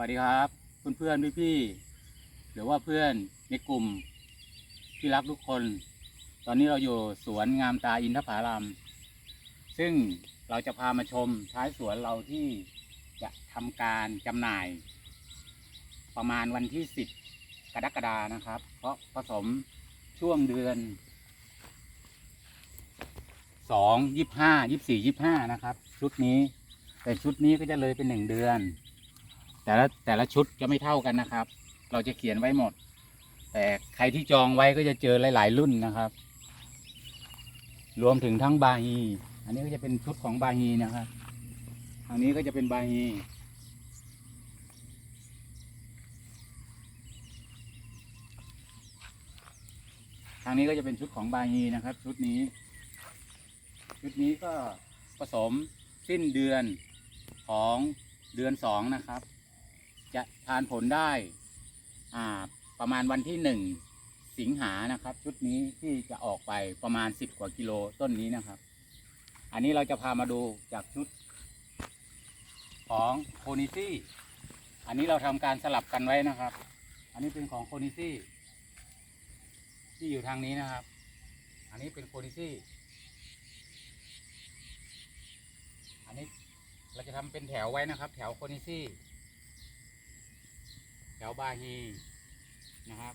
วัสดีครับเพื่อนเพื่อนพี่พี่ๆหรือว่าเพื่อนในกลุ่มที่รักทุกคน ตอนนี้เราอยู่สวนงามตาอินทผาลัมซึ่งเราจะพามาชมท้ายสวนเราที่จะทำการจำหน่าย ประมาณวันที่10กรกฎานะครับ เพราะผสมช่วงเดือนสองยี่ห้ายี่สี่ยี่ห้านะครับ ชุดนี้ แต่ชุดนี้ก็จะเลยเป็นหนึ่งเดือน แต่ละแต่ละชุดจะไม่เท่ากันนะครับ เราจะเขียนไว้หมด แต่ใครที่จองไว้ก็จะเจอหลาย ๆ รุ่นนะครับ รวมถึงทั้งบาฮี อันนี้ก็จะเป็นชุดของบาฮีนะครับทางนี้ก็จะเป็นบาฮีทางนี้ก็จะเป็นชุดของบาฮีนะครับ ชุดนี้ ชุดนี้ก็ผสมสิ้นเดือนของเดือนสองนะครับ จะทานผลได้อ่าประมาณวันที่หนึ่งสิงหานะครับ ชุดนี้ที่จะออกไปประมาณสิบกว่ากิโลต้นนี้นะครับ อันนี้เราจะพามาดูจากชุด ของโคนิซี่อันนี้เราทำการสลับกันไว้นะครับ อันนี้เป็นของโคนิซี่ที่อยู่ทางนี้นะครับ อันนี้เป็นโคนิซี่อันนี้เราจะทำเป็นแถวไว้นะครับ แถวโคนิซี่ แถวบาฮีนะครับ